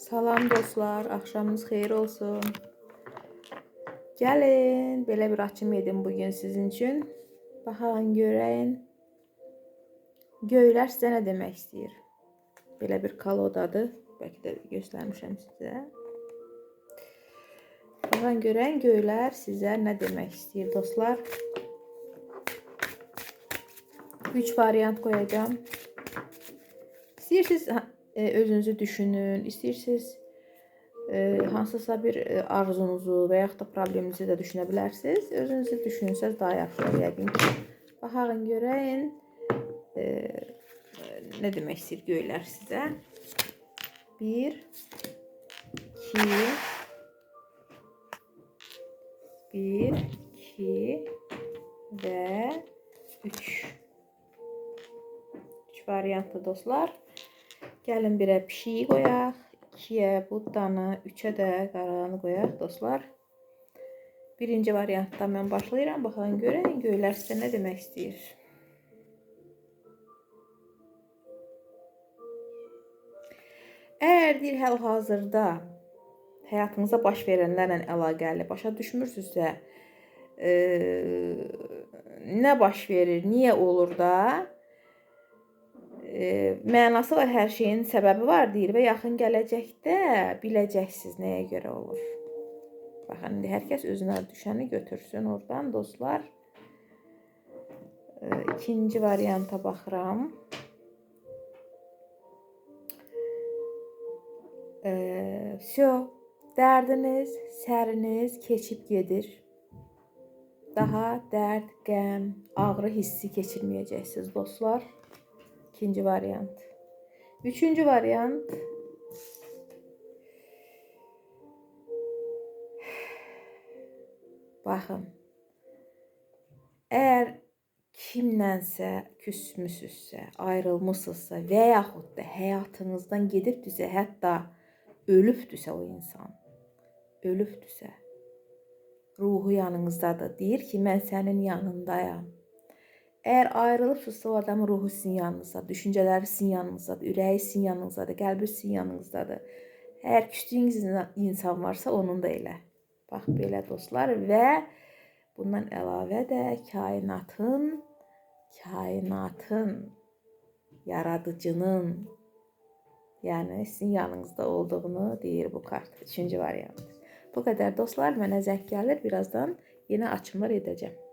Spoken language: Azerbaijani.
Salam dostlar, axşamınız xeyir olsun. Gəlin, belə bir açım edim bu gün sizin üçün. Baxın, görəyin. Göylər sizə nə demək istəyir? Belə bir kalodadır. Bəlkə də göstərmişəm sizə. Baxın, görəyin göylər sizə nə demək istəyir dostlar? 3 variant qoyacağam. İstəyirsiniz e, özünüzü düşünün, istəyirsiniz e, hansısa bir e, arzunuzu və yaxud da probleminizi də düşünə bilərsiniz. Özünüzü düşünsəz daha yaxşı olar yəqin ki. Baxın görəyin e, nə demək istəyir göylər sizə? 1 2 1 2 və 3 3 variantlı dostlar. Gəlin birə pişiyi qoyaq, 2-yə buddanı, 3-ə də qaranı qoyaq dostlar. Birinci variantdan mən başlayıram. Baxın görün göylər sizə nə demək istəyir. Əgər deyir hal-hazırda həyatınızda baş verənlərlə əlaqəli başa düşmürsünüzsə, e, nə baş verir, niyə olur da? E, mənası var, hər şeyin səbəbi var deyir və yaxın gələcəkdə biləcəksiniz nəyə görə olur. Baxın, indi hər kəs özünə düşəni götürsün oradan dostlar. E, ikinci varianta baxıram. E, Всё, dərdiniz, səriniz keçib gedir. Daha dərd, qəm, ağrı hissi keçirməyəcəksiniz dostlar. İkinci variant. Üçüncü variant. Baxın. Əgər kimlənsə küsmüsünüzsə, ayrılmısınızsa və yaxud da həyatınızdan gedibdüsə, hətta ölübdüsə o insan, ölübdüsə, ruhu yanınızdadır. Deyir ki, mən sənin yanındayam. Əgər ayrılıbsınızsa, o adamın ruhu sizin yanınızdadır, düşüncələri sizin yanınızdadır, ürəyi sizin yanınızdadır, qəlbi sizin yanınızdadır. Əgər küsdüyünüz insan- varsa, onun da elə. Bax belə dostlar və bundan əlavə də kainatın kainatın yaradıcının yəni sizin yanınızda olduğunu deyir bu kart. Üçüncü variant. Bu qədər dostlar, mənə zəng gəlir. Birazdan yenə açımlar edəcəm.